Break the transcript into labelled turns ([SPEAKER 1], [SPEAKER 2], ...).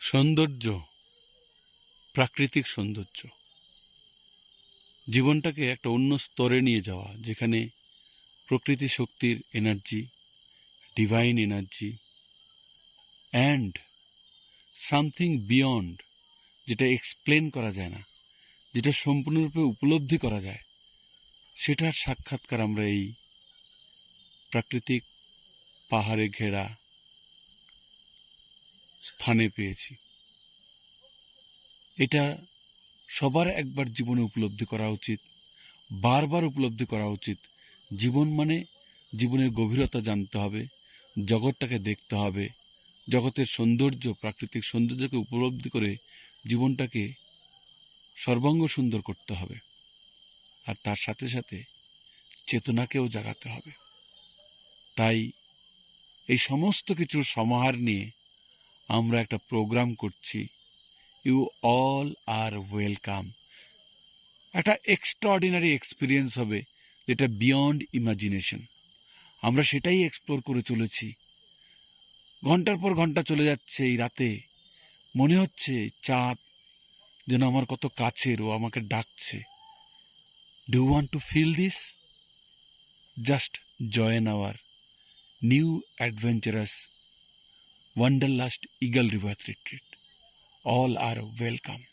[SPEAKER 1] সৌন্দর্য, প্রাকৃতিক সৌন্দর্য। জীবনটাকে একটা অন্য স্তরে নিয়ে যাওয়া, যেখানে প্রকৃতি শক্তির energy divine energy and something beyond যেটা এক্সপ্লেন করা যায় না, যেটা সম্পূর্ণরূপে উপলব্ধি করা যায়, সেটার সাক্ষাৎকার আমরা এই প্রাকৃতিক পাহাড়ে ঘেরা স্থানে পেয়েছি। এটা সবার একবার জীবনে উপলব্ধি করা উচিত, বারবার উপলব্ধি করা উচিত। জীবন মানে জীবনের গভীরতা জানতে হবে, জগৎটাকে দেখতে হবে, জগতের সৌন্দর্য, প্রাকৃতিক সৌন্দর্যকে উপলব্ধি করে জীবনটাকে সর্বাঙ্গ সুন্দর করতে হবে। আর তার সাথে সাথে চেতনাকেও জাগাতে হবে। তাই এই সমস্ত কিছুর সমাহার নিয়ে আমরা একটা প্রোগ্রাম করছি। ইউ অল আর ওয়েলকাম একটা এক্সট্রাঅর্ডিনারি এক্সপিরিয়েন্স হবে, যেটা বিয়ন্ড ইমাজিনেশন আমরা সেটাই এক্সপ্লোর করে চলেছি। ঘণ্টার পর ঘণ্টা চলে যাচ্ছে এই রাতে। মনে হচ্ছে চাঁদ যেন আমার কত কাছের, ও আমাকে ডাকছে। Do want to feel this just join our new adventurous Wonderlust Eagle River Retreat. All are welcome.